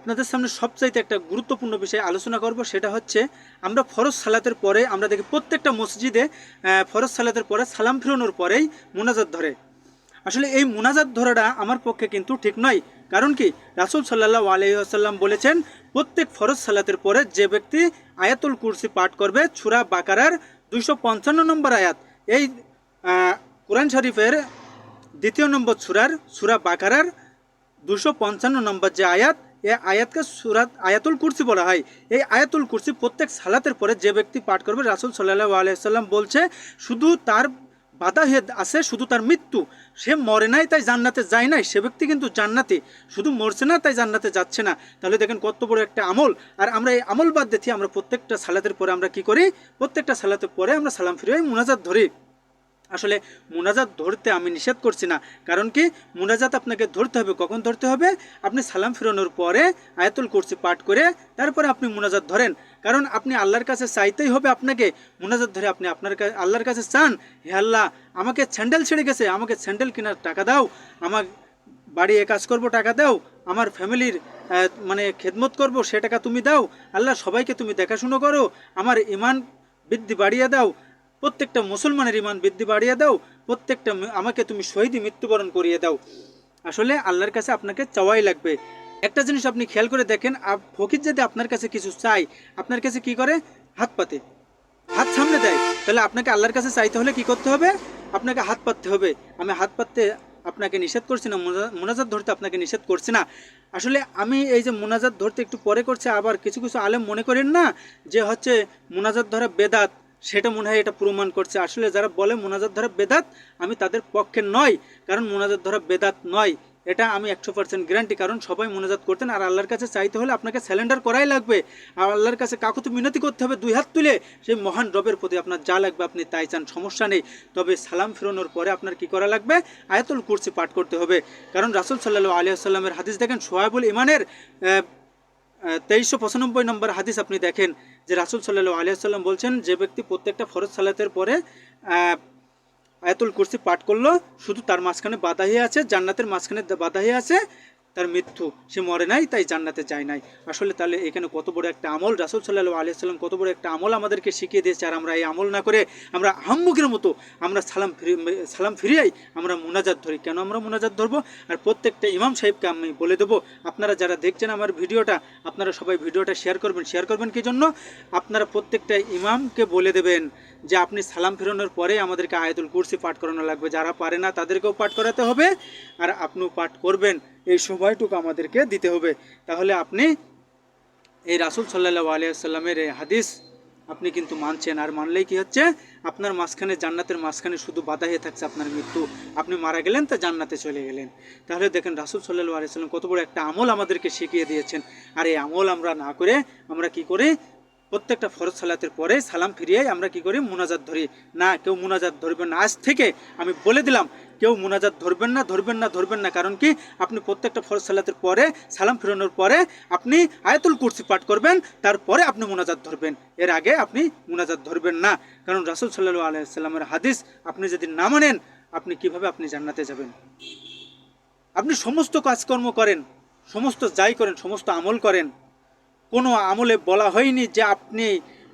আপনাদের সামনে সবচাইতে একটা গুরুত্বপূর্ণ বিষয় আলোচনা করব, সেটা হচ্ছে আমরা ফরজ সালাতের পরে আমরা দেখি প্রত্যেকটা মসজিদে ফরজ সালাতের পরে সালাম ফিরানোর পরেই মোনাজাত ধরে। আসলে এই মোনাজাত ধরাটা আমার পক্ষে কিন্তু ঠিক নয়। কারণ কি? রাসুল সাল্লাহ আলহিহাসাল্লাম বলেছেন, প্রত্যেক ফরজ সালাতের পরে যে ব্যক্তি আয়াতুল কুরসি পাঠ করবে ছুরা বাকারার দুইশো পঞ্চান্ন নম্বর আয়াত, এই কোরআন শরীফের দ্বিতীয় নম্বর ছুরার সুরা বাকারার দুশো পঞ্চান্ন নম্বর যে আয়াত এই আয়াতকে সুরাত আয়াতুল কুরসি বলা হয়। এই আয়াতুল কুরসি প্রত্যেক সালাতের পরে যে ব্যক্তি পাঠ করবে, রাসুল সাল্লাহ আলাইসাল্লাম বলছে, শুধু তার বাধা হেদ আছে, শুধু তার মৃত্যু। সে মরে নাই, তাই জান্নাতে যায় নাই। সে ব্যক্তি কিন্তু জান্নাতে। শুধু মরছে না, তাই জান্নাতে যাচ্ছে না। তাহলে দেখেন কত বড় একটা আমল। আর আমরা এই আমল বাদ দেখি আমরা প্রত্যেকটা সালাতের পরে আমরা কি করি? প্রত্যেকটা সালাতের পরে আমরা সালাম ফিরে মুনাজাত ধরি। আসলে মোনাজাত ধরতে আমি নিষেধ করছি না। কারণ কি? মোনাজাত আপনাকে ধরতে হবে। কখন ধরতে হবে? আপনি সালাম ফিরানোর পরে আয়াতুল কুরসি পাঠ করে তারপরে আপনি মোনাজাত ধরেন। কারণ আপনি আল্লাহর কাছে চাইতেই হবে আপনাকে। মোনাজাত ধরে আপনি আপনার আল্লাহর কাছে চান, হে আল্লাহ, আমাকে স্যান্ডেল ছেড়ে গেছে। আমাকে স্যান্ডেল কেনার টাকা দাও। আমার বাড়ি এ কাজ করব, টাকা দাও। আমার ফ্যামিলির মানে খেদমত করব, সে টাকা তুমি দাও। আল্লাহ, সবাইকে তুমি দেখাশুনো করো। আমার ইমান বৃদ্ধি বাড়িয়ে দাও। প্রত্যেকটা মুসলমানের ইমান বৃদ্ধি বাড়িয়ে দাও, প্রত্যেকটা আমাকে তুমি শহীদই মৃত্যুবরণ করিয়ে দাও। আসলে আল্লাহর কাছে আপনাকে চাওয়াই লাগবে। একটা জিনিস আপনি খেয়াল করে দেখেন ফকির যদি আপনার কাছে কিছু চাই আপনার কাছে কি করে? হাত পাতে। হাত সামনে দেয়। তাহলে আপনাকে আল্লাহর কাছে চাইতে হলে কি করতে হবে? আপনাকে হাত পাততে হবে। আমি হাত পাততে আপনাকে নিষেধ করছি না, মোনা- মোনাজাত ধরতে আপনাকে নিষেধ করছি না। আসলে আমি এই যে মোনাজাত ধরতে একটু পরে করছে, আবার কিছু কিছু আলেম মনে করেন না যে হচ্ছে মোনাজাত ধরা বেদাত। সেটা মনে হয় এটা প্রমাণ করছে। আসলে যারা বলে মোনাজাত ধরা বেদাত, আমি তাদের পক্ষে নয়, কারণ মোনাজাত ধরা বেদাত নয়। এটা আমি একশো পার্সেন্ট গ্যারান্টি কারণ সবাই মোনাজাত করতেন, আর আল্লাহর কাছে চাইতে হলে আপনাকে স্যালেন্ডার করাই লাগবে। আর আল্লাহর কাছে কাকুতি মিনতি করতে হবে, দুই হাত তুলে। সেই মহান রবের প্রতি আপনার যা লাগবে আপনি তাই চান, সমস্যা নেই। তবে সালাম ফেরানোর পরে আপনার কি করা লাগবে? আয়াতুল কুরসি পাঠ করতে হবে। কারণ রাসুল সাল্লাহ আলিয়া সাল্লামের হাদিস দেখেন সোহাবুল ইমানের তেইশশো পঁচানব্বই নম্বর হাদিস আপনি দেখেন। যে রাসুল সাল্লু আলিয়াল্লাম বলছেন, যে ব্যক্তি প্রত্যেকটা ফরজ সালাতের পরে আয়াতুল কুরসি পাঠ করল, শুধু তার মাঝখানে বাধা হয়ে আছে, জান্নাতের মাঝখানে বাধা হয়ে আছে তার মৃত্যু। সে মরে নাই, তাই জান্নাতে যায় নাই। আসলে তাহলে এখানে কত বড় একটা আমল? রাসুল সাল্লাহ আলিয়াল্লাম কত বড় একটা আমল আমাদেরকে শিখিয়ে দিয়েছে। আর আমরা এই আমল না করে আমরা হাম্মুখের মতো আমরা সালাম ফিরি সালাম ফিরিয়াই আমরা মোনাজাত ধরি। কেন আমরা মোনাজাত ধরবো? আর প্রত্যেকটা ইমাম সাহেবকে আমি বলে দেবো, আপনারা যারা দেখছেন আমার ভিডিওটা, আপনারা সবাই ভিডিওটা শেয়ার করবেন। শেয়ার করবেন কি জন্য? আপনারা প্রত্যেকটা ইমামকে বলে দেবেন যে, আপনি সালাম ফেরানোর পরে আমাদেরকে আয়াতুল কুরসি পাঠ করানো লাগবে। যারা পারে না তাদেরকেও পাঠ করাতে হবে। আর আপনিও পাঠ করবেন। এই সময়টুকু আমাদেরকে দিতে হবে। তাহলে আপনি এই রাসুল সাল্লাহ আলিয়াল্লামের এই হাদিস আপনি কিন্তু মানছেন। আর মানলেই কি হচ্ছে? আপনার মাঝখানে জান্নাতের মাঝখানে শুধু বাধা হয়ে থাকছে আপনার মৃত্যু। আপনি মারা গেলেন তা জান্নাতে চলে গেলেন। তাহলে দেখেন রাসুল সাল্লাহ আলিয়াল্লাম কত বড় একটা আমল আমাদেরকে শিখিয়ে দিয়েছেন। আর এই আমল আমরা না করে আমরা কি করি প্রত্যেকটা ফরজ সালাতের পরে সালাম ফিরিয়ে আমরা কি করি? মুনাজাত ধরি। না, কেউ মোনাজাত ধরবেন না। আজ থেকে আমি বলে দিলাম, কেউ মোনাজাত ধরবেন না ধরবেন না ধরবেন না। কারণ কি? আপনি প্রত্যেকটা ফরজ সালাতের পরে, সালাম ফিরানোর পরে আপনি আয়াতুল কুরসি পাঠ করবেন, তারপরে আপনি মোনাজাত ধরবেন। এর আগে আপনি মোনাজাত ধরবেন না। কারণ রাসুল সাল্লাহ আলাইসাল্লামের হাদিস, আপনি যদি না মানেন, আপনি কীভাবে আপনি জান্নাতে যাবেন? আপনি সমস্ত কাজকর্ম করেন, সমস্ত যাই করেন, সমস্ত আমল করেন কোনো আমলে বলা হয়নি যে আপনি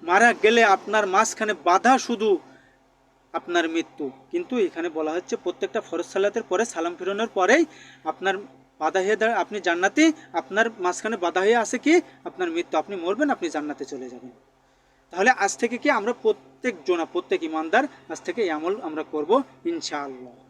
মারা গেলে আপনার মাঝখানে বাধা শুধু আপনার মৃত্যু। কিন্তু এখানে বলা হচ্ছে প্রত্যেকটা ফরজ সালাতের পরে সালাম ফিরানোর পরেই আপনার বাধা হয়ে দাঁড়া আপনি জান্নাতি, আপনার মাঝখানে বাধা হয়ে আসে কি? আপনার মৃত্যু। আপনি মরবেন, আপনি জান্নাতে চলে যাবেন। তাহলে আজ থেকে কি আমরা প্রত্যেক জনা প্রত্যেক ইমানদার আজ থেকে এই আমল আমরা করব? ইনশাআল্লাহ।